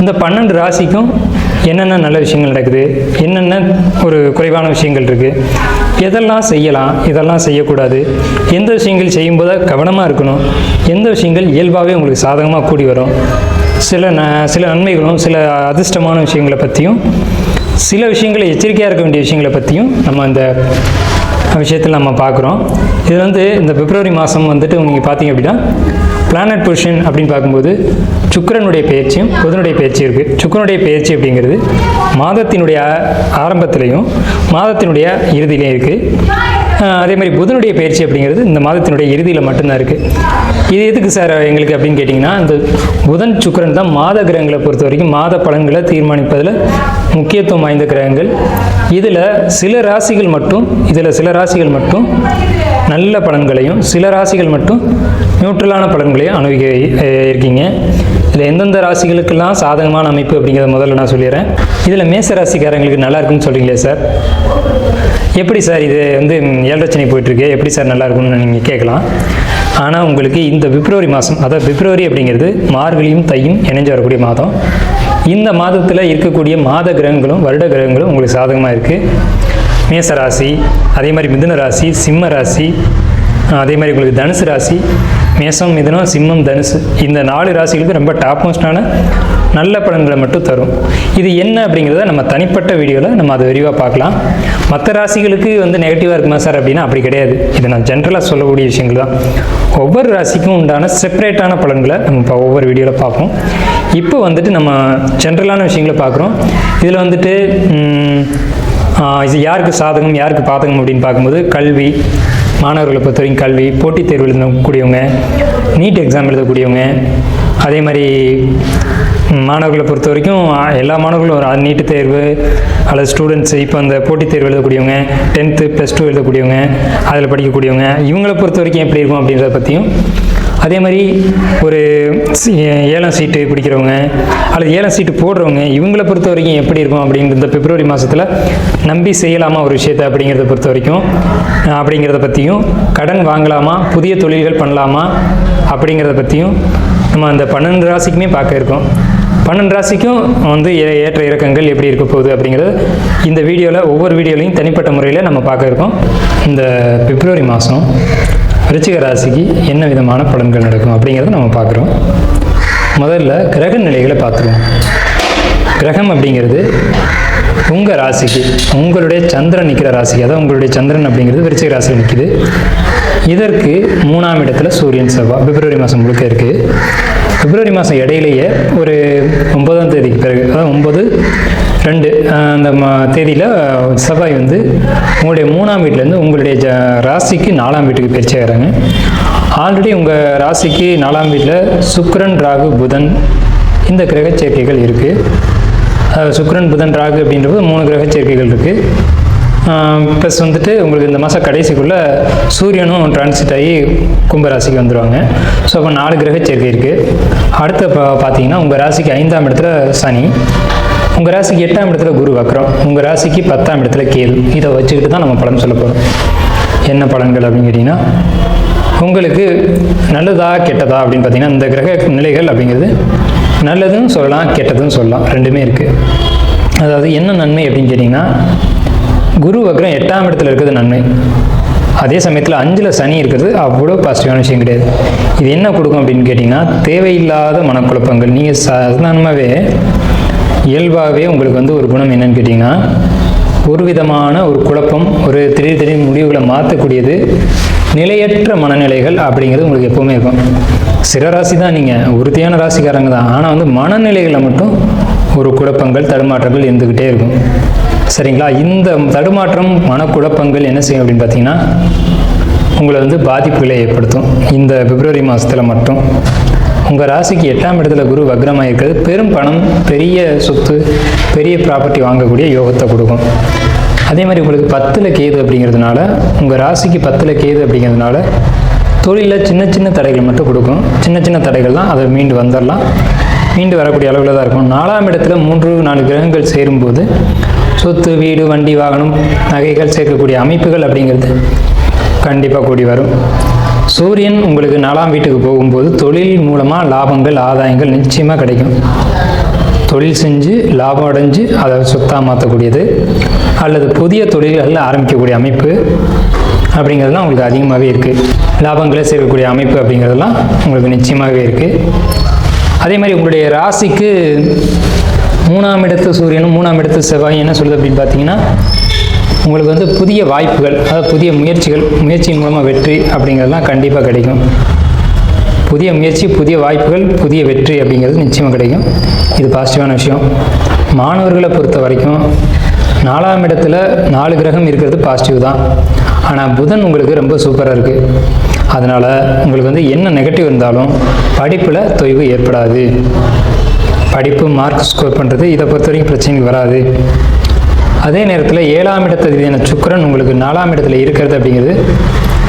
இந்த பன்னெண்டு ராசிக்கும் என்னென்ன நல்ல விஷயங்கள் நடக்குது? என்னென்ன ஒரு குறைவான விஷயங்கள் இருக்குது எதெல்லாம் செய்யலாம்? இதெல்லாம் செய்யக்கூடாது. எந்த விஷயங்கள் செய்யும்போது கவனமாக இருக்கணும். எந்த விஷயங்கள் இயல்பாகவே உங்களுக்கு சாதகமாக கூடி வரும்? சில ந சில நன்மைகளும் சில அதிர்ஷ்டமான விஷயங்களை பற்றியும் சில விஷயங்களை எச்சரிக்கையாக இருக்க வேண்டிய விஷயங்களை பற்றியும் நம்ம அந்த விஷயத்தில் நம்ம பார்க்குறோம். இது வந்து இந்த பிப்ரவரி மாதம் வந்துட்டு நீங்கள் பார்த்தீங்க அப்படின்னா பிளானட் பொசிஷன் அப்படின்னு பார்க்கும்போது சுக்கிரனுடைய பயிற்சியும் புதனுடைய பயிற்சி இருக்குது சுக்கிரனுடைய பயிற்சி அப்படிங்கிறது மாதத்தினுடைய ஆரம்பத்திலையும் மாதத்தினுடைய இறுதியிலையும் இருக்குது அதே மாதிரி புதனுடைய பயிற்சி அப்படிங்கிறது இந்த மாதத்தினுடைய இறுதியில் மட்டும்தான் இருக்குது இது எதுக்கு சார் எங்களுக்கு அப்படின்னு கேட்டிங்கன்னா இந்த புதன் சுக்கிரன் தான் மாத கிரகங்களை பொறுத்த வரைக்கும் மாத பலன்களை தீர்மானிப்பதில் முக்கியத்துவம் வாய்ந்த கிரகங்கள். இதில் சில ராசிகள் மட்டும் இதில் சில ராசிகள் மட்டும் நல்ல பலன்களையும் சில ராசிகள் மட்டும் நியூட்ரலான பலன்களையும் அனுபவிக்க இருக்கீங்க. இதில் எந்தெந்த ராசிகளுக்கெல்லாம் சாதகமான அமைப்பு அப்படிங்கிறத முதல்ல நான் சொல்லிடுறேன். இதில் மேச ராசிக்காரங்களுக்கு நல்லா இருக்குன்னு சொல்கிறீங்களே சார்? எப்படி சார் இது வந்து ஏழரச்சனை போயிட்டுருக்கு? எப்படி சார் நல்லா இருக்கும்னு நீங்கள் கேட்கலாம். ஆனால் உங்களுக்கு இந்த பிப்ரவரி மாதம் அதாவது பிப்ரவரி அப்படிங்கிறது மார்கழியும் தையும் இணைஞ்சு வரக்கூடிய மாதம். இந்த மாதத்தில் இருக்கக்கூடிய மாத கிரகங்களும் வருட கிரகங்களும் உங்களுக்கு சாதகமாக இருக்குது மேச ராசி அதே மாதிரி மிதுன ராசி சிம்ம ராசி அதே மாதிரி உங்களுக்கு தனுசு ராசி மேசம் மிதனம் சிம்மம் தனுசு. இந்த நாலு ராசிகளுக்கு ரொம்ப டாப் மோஸ்டான நல்ல பலன்களை மட்டும் தரும். இது என்ன அப்படிங்கிறத நம்ம தனிப்பட்ட வீடியோவில் நம்ம அதை விரிவாக பார்க்கலாம். மற்ற ராசிகளுக்கு வந்து நெகட்டிவாக இருக்குமா சார் அப்படின்னா அப்படி கிடையாது. இது நான் ஜென்ரலாக சொல்லக்கூடிய விஷயங்கள் தான். ஒவ்வொரு ராசிக்கும் உண்டான செப்பரேட்டான பலன்களை நம்ம இப்போ ஒவ்வொரு வீடியோவில் பார்ப்போம். இப்போ வந்துட்டு நம்ம ஜென்ரலான விஷயங்களை பார்க்குறோம். இதில் வந்துட்டு இது யாருக்கு சாதகம் யாருக்கு பாதகம் அப்படின்னு பார்க்கும்போது கல்வி மாணவர்களை பொறுத்த வரைக்கும் கல்வி போட்டித் தேர்வு எழுதக்கூடியவங்க நீட் எக்ஸாம் எழுதக்கூடியவங்க அதே மாதிரி மாணவர்களை பொறுத்த வரைக்கும் எல்லா மாணவர்களும் ஒரு நீட்டு தேர்வு அல்லது ஸ்டூடெண்ட்ஸ் இப்போ அந்த போட்டித் தேர்வு எழுதக்கூடியவங்க டென்த்து ப்ளஸ் டூ எழுதக்கூடியவங்க அதில் படிக்கக்கூடியவங்க இவங்களை பொறுத்த வரைக்கும் எப்படி இருக்கும் அப்படின்றத பற்றியும் அதே மாதிரி ஒரு ஏழாம் சீட்டு பிடிக்கிறவங்க அல்லது ஏழாம் சீட்டு போடுறவங்க இவங்களை பொறுத்த வரைக்கும் எப்படி இருக்கும் அப்படிங்கிறத இந்த பிப்ரவரி மாதத்தில் நம்பி செய்யலாமா ஒரு விஷயத்தை அப்படிங்கிறத பொறுத்த வரைக்கும் அப்படிங்கிறத பற்றியும் கடன் வாங்கலாமா புதிய தொழில்கள் பண்ணலாமா அப்படிங்கிறத பற்றியும் நம்ம அந்த பன்னெண்டு ராசிக்குமே பார்க்க இருக்கோம். பன்னெண்டு ராசிக்கும் வந்து ஏ- ஏற்ற இறக்கங்கள் எப்படி இருக்க போகுது அப்படிங்கிறது இந்த வீடியோவில் ஒவ்வொரு வீடியோலையும் தனிப்பட்ட முறையில் நம்ம பார்க்க இருக்கோம். இந்த பிப்ரவரி மாதம் விருச்சிக ராசிக்கு என்ன விதமான பலன்கள் நடக்கும் அப்படிங்கிறத நம்ம பார்க்குறோம். முதல்ல கிரக நிலைகளை பார்த்துருவோம். கிரகம் அப்படிங்கிறது உங்கள் ராசிக்கு உங்களுடைய சந்திரன் நிற்கிற ராசிக்கு அதாவது உங்களுடைய சந்திரன் அப்படிங்கிறது விருச்சிக ராசியில் நிற்கிது இதற்கு மூணாம் இடத்துல சூரியன் செவ்வாய் பிப்ரவரி மாதம் முழுக்க இருக்குது பிப்ரவரி மாதம் இடையிலேயே ஒரு ஒன்பதாம் தேதிக்கு பிறகு அதாவது ஒன்பது ரெண்டு அந்த மா தேதியில் செவ்வாய் வந்து உங்களுடைய மூணாம் வீட்டிலேருந்து உங்களுடைய ஜ ராசிக்கு நாலாம் வீட்டுக்கு பயிற்சி ஆகிறாங்க ஆல்ரெடி உங்கள் ராசிக்கு நாலாம் வீட்டில் சுக்ரன் ராகு புதன் இந்த கிரக சேர்க்கைகள் இருக்குது சுக்ரன் புதன் ராகு அப்படின்றது மூணு கிரக சேர்க்கைகள் இருக்குது ப்ளஸ் வந்துட்டு உங்களுக்கு இந்த மாதம் கடைசிக்குள்ளே சூரியனும் டிரான்சிட் ஆகி கும்பராசிக்கு வந்துடுவாங்க ஸோ அப்போ நாலு கிரக சேர்க்கை இருக்குது அடுத்த பா பார்த்தீங்கன்னா உங்கள் ராசிக்கு ஐந்தாம் இடத்துல சனி. உங்கள் ராசிக்கு எட்டாம் இடத்துல குரு வக்ரம் உங்கள் ராசிக்கு பத்தாம் இடத்துல கேது. இதை வச்சுக்கிட்டு தான் நம்ம பலன் சொல்ல போகிறோம் என்ன பலன்கள் அப்படின்னு கேட்டிங்கன்னா உங்களுக்கு நல்லதா கெட்டதா அப்படின்னு பார்த்தீங்கன்னா இந்த கிரக நிலைகள் அப்படிங்கிறது நல்லதுன்னு சொல்லலாம் கெட்டதுன்னு சொல்லலாம். ரெண்டுமே இருக்குது அதாவது என்ன நன்மை அப்படின்னு கேட்டிங்கன்னா குரு வக்ரம் எட்டாம் இடத்துல இருக்கிறது நன்மை. அதே சமயத்தில் அஞ்சில் சனி இருக்கிறது அவ்வளோ பாசிட்டிவான விஷயம் கிடையாது. இது என்ன கொடுக்கும் அப்படின்னு கேட்டிங்கன்னா தேவையில்லாத மனக்குழப்பங்கள். நீங்கள் சாதாரணமாகவே இயல்பாகவே உங்களுக்கு வந்து ஒரு குணம் என்னன்னு கேட்டிங்கன்னா ஒரு விதமான ஒரு குழப்பம் ஒரு திடீர் திடீர் முடிவுகளை மாற்றக்கூடியது நிலையற்ற மனநிலைகள் அப்படிங்கிறது உங்களுக்கு எப்போவுமே இருக்கும். சிற ராசி தான் நீங்கள் உறுதியான ராசிக்காரங்க தான். ஆனால் வந்து மனநிலைகளை மட்டும் ஒரு குழப்பங்கள் தடுமாற்றங்கள் இருந்துக்கிட்டே இருக்கும். சரிங்களா? இந்த தடுமாற்றம் மனக்குழப்பங்கள் என்ன செய்யும் அப்படின்னு பார்த்தீங்கன்னா உங்களை வந்து பாதிப்புகளை ஏற்படுத்தும். இந்த பிப்ரவரி மாதத்தில் மட்டும். உங்கள் ராசிக்கு எட்டாம் இடத்துல குரு வக்ரமாக இருக்கிறது பெரும் பணம் பெரிய சொத்து பெரிய ப்ராப்பர்ட்டி வாங்கக்கூடிய யோகத்தை கொடுக்கும். அதே மாதிரி உங்களுக்கு பத்தில் கேது அப்படிங்கிறதுனால உங்கள் ராசிக்கு பத்தில் கேது அப்படிங்கிறதுனால தொழிலில் சின்ன சின்ன தடைகள் மட்டும் கொடுக்கும். சின்ன சின்ன தடைகள் தான் அதை மீண்டு வந்துடலாம். மீண்டு வரக்கூடிய அளவில் தான் இருக்கும். நாலாம் இடத்துல மூன்று நாலு கிரகங்கள் சேரும்போது சொத்து வீடு வண்டி வாகனம் நகைகள் சேர்க்கக்கூடிய அமைப்புகள் அப்படிங்கிறது கண்டிப்பாக கூடி வரும். சூரியன் உங்களுக்கு நாலாம் வீட்டுக்கு போகும்போது தொழில் மூலமாக லாபங்கள் ஆதாயங்கள் நிச்சயமாக கிடைக்கும். தொழில் செஞ்சு லாபம் அடைஞ்சு அதை சொத்தாக மாற்றக்கூடியது அல்லது புதிய தொழில்களில் ஆரம்பிக்கக்கூடிய அமைப்பு அப்படிங்கிறதுலாம் உங்களுக்கு அதிகமாகவே இருக்குது லாபங்களை சேர்க்கக்கூடிய அமைப்பு அப்படிங்கிறதெல்லாம் உங்களுக்கு நிச்சயமாகவே இருக்குது அதே மாதிரி உங்களுடைய ராசிக்கு மூணாம் இடத்து சூரியனும் மூணாம் இடத்து செவ்வாயும் என்ன சொல்லுது அப்படின்னு பார்த்தீங்கன்னா உங்களுக்கு வந்து புதிய வாய்ப்புகள் அதாவது புதிய முயற்சிகள் முயற்சியின் மூலமாக வெற்றி அப்படிங்கிறதுலாம் கண்டிப்பாக கிடைக்கும். புதிய முயற்சி புதிய வாய்ப்புகள் புதிய வெற்றி அப்படிங்கிறது நிச்சயமாக கிடைக்கும். இது பாசிட்டிவான விஷயம். மாணவர்களை பொறுத்த வரைக்கும் நாலாம் இடத்துல நாலு கிரகம் இருக்கிறது பாசிட்டிவ் தான். ஆனால் புதன் உங்களுக்கு ரொம்ப சூப்பராக இருக்குது அதனால் உங்களுக்கு வந்து என்ன நெகட்டிவ் இருந்தாலும் படிப்பில் தொய்வு ஏற்படாது. படிப்பு மார்க் ஸ்கோர் பண்ணுறது இதை பொறுத்த வரைக்கும் பிரச்சனைகள் வராது. அதே நேரத்தில் ஏழாம் இடத்ததியான சுக்கிரன் உங்களுக்கு நாலாம் இடத்துல இருக்கிறது அப்படிங்கிறது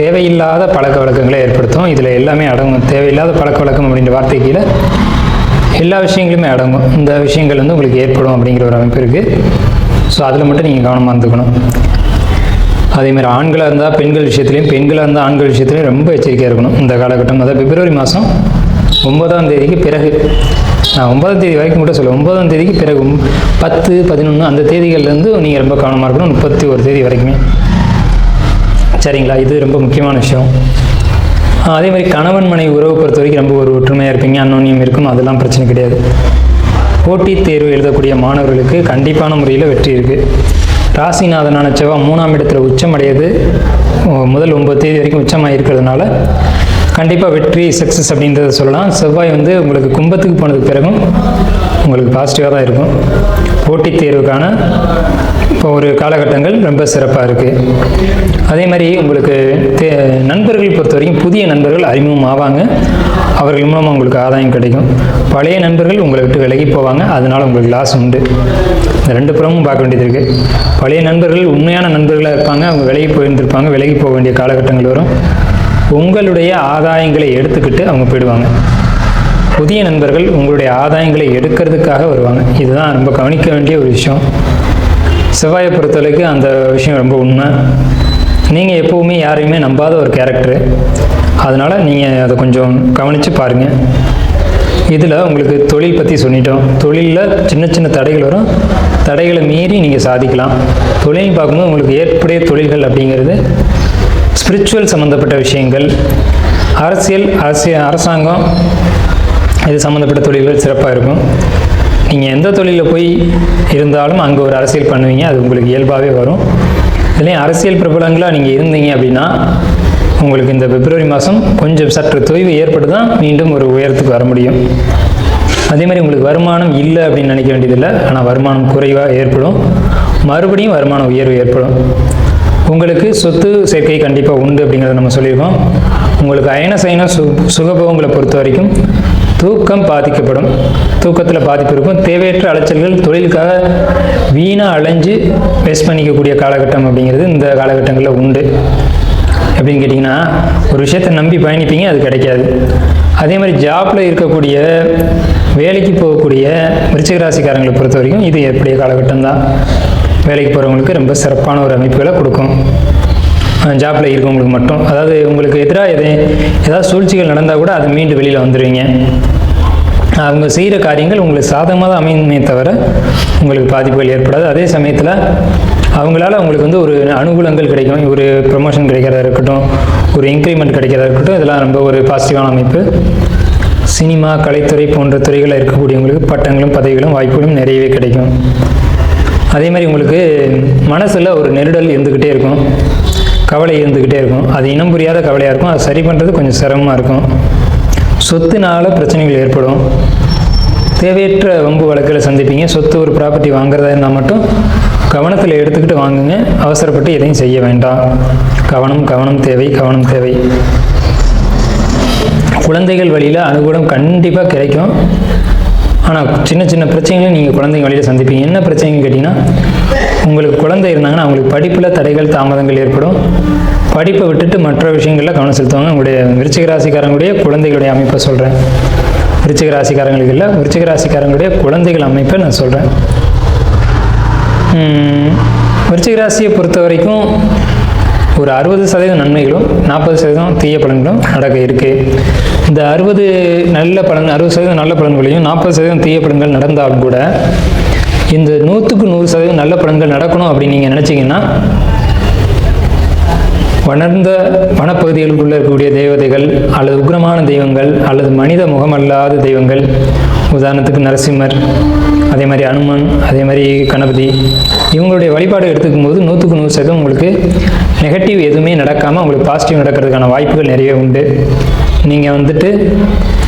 தேவையில்லாத பழக்க வழக்கங்களை ஏற்படுத்தும். இதில் எல்லாமே அடங்கும். தேவையில்லாத பழக்க வழக்கம் அப்படின்ற வார்த்தை கீழே எல்லா விஷயங்களுமே அடங்கும். இந்த விஷயங்கள் வந்து உங்களுக்கு ஏற்படும் அப்படிங்கிற ஒரு அமைப்பு இருக்குது ஸோ அதில் மட்டும் நீங்கள் கவனமாக இருந்துக்கணும். அதேமாதிரி ஆண்களாக இருந்தால் பெண்கள் விஷயத்துலையும் பெண்களாக இருந்தால் ஆண்கள் விஷயத்துலையும் ரொம்ப எச்சரிக்கையாக இருக்கணும். இந்த காலகட்டம் அதாவது பிப்ரவரி மாதம் ஒன்பதாம் தேதிக்கு பிறகு. நான் ஒன்பதாம் தேதி வரைக்கும் கூட சொல்லுவேன் ஒன்பதாம் தேதிக்கு பிறகு பத்து பதினொன்று அந்த தேதிகள்லேருந்து நீங்கள் ரொம்ப கவனமாக இருக்கணும் முப்பத்தி ஒரு தேதி வரைக்குமே. சரிங்களா? இது ரொம்ப முக்கியமான விஷயம். அதே மாதிரி கணவன் மனைவி உறவு பொறுத்த வரைக்கும் ரொம்ப ஒரு ஒற்றுமையாக இருப்பீங்க அன்னோன்யம் இருக்கும் அதெல்லாம் பிரச்சனை கிடையாது. போட்டித் தேர்வு எழுதக்கூடிய மாணவர்களுக்கு கண்டிப்பான முறையில் வெற்றி இருக்குது ராசிநாதனான செவ்வாய் மூணாம் இடத்துல உச்சம் அடையுது முதல் ஒன்பது தேதி வரைக்கும் உச்சமாக இருக்கிறதுனால கண்டிப்பாக வெற்றி சக்ஸஸ் அப்படின்றத சொல்லலாம். செவ்வாய் வந்து உங்களுக்கு கும்பத்துக்கு போனதுக்கு பிறகும் உங்களுக்கு பாசிட்டிவாக தான் இருக்கும். போட்டித் தேர்வுக்கான இப்போ ஒரு காலகட்டங்கள் ரொம்ப சிறப்பாக இருக்குது அதே மாதிரி உங்களுக்கு தே நண்பர்கள் பொறுத்த வரைக்கும் புதிய நண்பர்கள் அறிமுகம் ஆவாங்க அவர்கள் மூலமாக உங்களுக்கு ஆதாயம் கிடைக்கும். பழைய நண்பர்கள் உங்களை விட்டு விலகி போவாங்க. அதனால் உங்களுக்கு லாஸ் உண்டு. இந்த ரெண்டு புறமும் பார்க்க வேண்டியது இருக்குது பழைய நண்பர்கள் உண்மையான நண்பர்களாக இருப்பாங்க. அவங்க விலகி போயிருந்திருப்பாங்க. விலகி போக வேண்டிய காலகட்டங்கள் வரும். உங்களுடைய ஆதாயங்களை எடுத்துக்கிட்டு அவங்க போயிடுவாங்க. புதிய நண்பர்கள் உங்களுடைய ஆதாயங்களை எடுக்கிறதுக்காக வருவாங்க. இதுதான் ரொம்ப கவனிக்க வேண்டிய ஒரு விஷயம். செவ்வாயை பொறுத்தவரைக்கும் அந்த விஷயம் ரொம்ப உண்மை. நீங்கள் எப்போவுமே யாரையுமே நம்பாத ஒரு கேரக்டரு அதனால் நீங்கள் அதை கொஞ்சம் கவனித்து பாருங்கள் இதில் உங்களுக்கு தொழில் பற்றி சொல்லிட்டோம். தொழிலில் சின்ன சின்ன தடைகள் வரும். தடைகளை மீறி நீங்கள் சாதிக்கலாம். தொழில் பார்க்கும்போது உங்களுக்கு ஏற்புடைய தொழில்கள் அப்படிங்கிறது ஸ்பிரிச்சுவல் சம்மந்தப்பட்ட விஷயங்கள். அரசியல் அரசியல் அரசாங்கம் இது சம்மந்தப்பட்ட தொழில்கள் சிறப்பாக இருக்கும். நீங்கள் எந்த தொழிலில் போய் இருந்தாலும் அங்கே ஒரு அரசியல் பண்ணுவீங்க. அது உங்களுக்கு இயல்பாகவே வரும். இதுலேயும் அரசியல் பிரபலங்களாக நீங்கள் இருந்தீங்க அப்படின்னா உங்களுக்கு இந்த பிப்ரவரி மாதம் கொஞ்சம் சற்று தொய்வு ஏற்பட்டு தான் மீண்டும் ஒரு உயரத்துக்கு வர முடியும். அதே மாதிரி உங்களுக்கு வருமானம் இல்லை அப்படின்னு நினைக்க வேண்டியதில்லை. ஆனால் வருமானம் குறைவாக ஏற்படும். மறுபடியும் வருமான உயர்வு ஏற்படும். உங்களுக்கு சொத்து சேர்க்கை கண்டிப்பாக உண்டு அப்படிங்கிறத நம்ம சொல்லியிருக்கோம். உங்களுக்கு அயன சயன சு சுகபோகங்களை பொறுத்த வரைக்கும் தூக்கம் பாதிக்கப்படும். தூக்கத்தில் பாதிப்பு இருக்கும். தேவையற்ற அலைச்சல்கள் தொழிலுக்காக வீணாக அலைஞ்சு வேஸ்ட் பண்ணிக்கக்கூடிய காலகட்டம் அப்படிங்கிறது இந்த காலகட்டங்களில் உண்டு. அப்படின்னு கேட்டிங்கன்னா ஒரு விஷயத்தை நம்பி பயணிப்பீங்க அது கிடைக்காது. அதே மாதிரி ஜாப்பில் இருக்கக்கூடிய வேலைக்கு போகக்கூடிய விருச்சிக ராசிக்காரங்களை பொறுத்த வரைக்கும் இது எப்படி காலகட்டம் தான் வேலைக்கு போகிறவங்களுக்கு ரொம்ப சிறப்பான ஒரு அமைப்புகளை கொடுக்கும். ஜாப்பில் இருக்கவங்களுக்கு மட்டும். அதாவது உங்களுக்கு எதிராக எது ஏதாவது சூழ்ச்சிகள் நடந்தால் கூட அது மீண்டு வெளியில் வந்துடுவீங்க அவங்க செய்கிற காரியங்கள் உங்களுக்கு சாதகமாக தான் அமையுமே தவிர உங்களுக்கு பாதிப்புகள் ஏற்படாது. அதே சமயத்தில் அவங்களால அவங்களுக்கு வந்து ஒரு அனுகூலங்கள் கிடைக்கும் ஒரு ப்ரொமோஷன் கிடைக்கிறதா இருக்கட்டும் ஒரு இன்க்ரிமெண்ட் கிடைக்கிறதா இருக்கட்டும் இதெல்லாம் ரொம்ப ஒரு பாசிட்டிவான அமைப்பு. சினிமா கலைத்துறை போன்ற துறைகளில் இருக்கக்கூடியவங்களுக்கு பட்டங்களும் பதவிகளும் வாய்ப்புகளும் நிறையவே கிடைக்கும். அதே மாதிரி உங்களுக்கு மனசில் ஒரு நெருடல் இருந்துக்கிட்டே இருக்கும். கவலை இருந்துக்கிட்டே இருக்கும். அது இனம் புரியாத கவலையாக இருக்கும். அது சரி பண்ணுறது கொஞ்சம் சிரமமாக இருக்கும். சொத்துனால பிரச்சனைகள் ஏற்படும். தேவையற்ற வம்பு வழக்கில் சந்திப்பீங்க. சொத்து ஒரு ப்ராப்பர்ட்டி வாங்குறதா இருந்தால் மட்டும் கவனத்தில் எடுத்துக்கிட்டு வாங்குங்க. அவசரப்பட்டு எதையும் செய்ய வேண்டாம். கவனம் கவனம் தேவை கவனம் தேவை. குழந்தைகள் வழியில் அனுகூலம் கண்டிப்பாக கிடைக்கும். ஆனால் சின்ன சின்ன பிரச்சனைகளை நீங்கள் குழந்தைங்க வழியில் சந்திப்பீங்க. என்ன பிரச்சனைன்னு கேட்டிங்கன்னா உங்களுக்கு குழந்தை இருந்தாங்கன்னா அவங்களுக்கு படிப்பில் தடைகள் தாமதங்கள் ஏற்படும். படிப்பை விட்டுட்டு மற்ற விஷயங்களில் கவனம் செலுத்துவாங்க. உங்களுடைய விருச்சிக ராசிக்காரங்களுடைய குழந்தைகளுடைய அமைப்பை சொல்கிறேன் விருச்சிக ராசிக்காரங்களுக்கு இல்லை விருச்சிக ராசிக்காரங்களுடைய குழந்தைகள் அமைப்பை நான் சொல்கிறேன் விருச்சிக ராசியை பொறுத்த வரைக்கும் ஒரு அறுபது சதவீதம் நன்மைகளும் நாற்பது சதவீதம் தீய பலன்களும் நடக்க இருக்குது இந்த அறுபது நல்ல பலன் அறுபது சதவீதம் நல்ல பலன்களையும் நாற்பது சதவீதம் தீய பலன்கள் நடந்தால் கூட இந்த நூற்றுக்கு நூறு சதவீதம் நல்ல பலன்கள் நடக்கணும் அப்படின்னு நீங்கள் நினச்சிங்கன்னா வளர்ந்த வனப்பகுதிகளுக்குள்ளே இருக்கக்கூடிய தேவதைகள் அல்லது உக்ரமான தெய்வங்கள் அல்லது மனித முகமல்லாத தெய்வங்கள் உதாரணத்துக்கு நரசிம்மர் அதே மாதிரி அனுமன் அதே மாதிரி கணபதி இவங்களுடைய வழிபாடு எடுத்துக்கும் போது நூற்றுக்கு நூறு சதவீதம் உங்களுக்கு நெகட்டிவ் எதுவுமே நடக்காமல் உங்களுக்கு பாசிட்டிவ் நடக்கிறதுக்கான வாய்ப்புகள் நிறைய உண்டு. நீங்கள் வந்துட்டு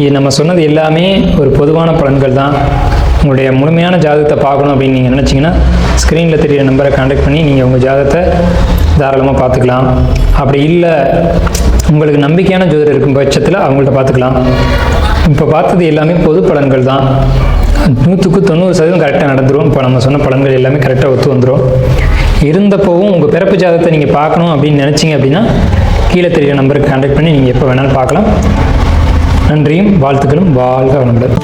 இது நம்ம சொன்னது எல்லாமே ஒரு பொதுவான பலன்கள் தான். உங்களுடைய முழுமையான ஜாதகத்தை பார்க்கணும் அப்படின்னு நீங்கள் நினச்சிங்கன்னா ஸ்க்ரீனில் தெரியிற நம்பரை கான்டாக்ட் பண்ணி நீங்கள் உங்கள் ஜாதகத்தை தாராளமாக பார்த்துக்கலாம். அப்படி இல்லை உங்களுக்கு நம்பிக்கையான ஜோதிடர் இருக்கும் பட்சத்தில் அவங்கள்ட்ட பார்த்துக்கலாம். இப்போ பார்த்தது எல்லாமே பொது பலன்கள் தான். நூற்றுக்கு தொண்ணூறு சதவீதம் கரெக்டாக நடந்துரும். இப்போ நம்ம சொன்ன பலன்கள் எல்லாமே கரெக்டாக ஒத்து வந்துடும் இருந்தப்போவும் உங்கள் பிறப்பு ஜாதகத்தை நீங்கள் பார்க்கணும் அப்படின்னு நினச்சிங்க அப்படின்னா கீழே தெரியிற நம்பருக்கு கான்டாக்ட் பண்ணி நீங்கள் எப்போ வேணாலும் பார்க்கலாம். நன்றியும் வாழ்த்துக்களும் வாழ்க வளமுடன்.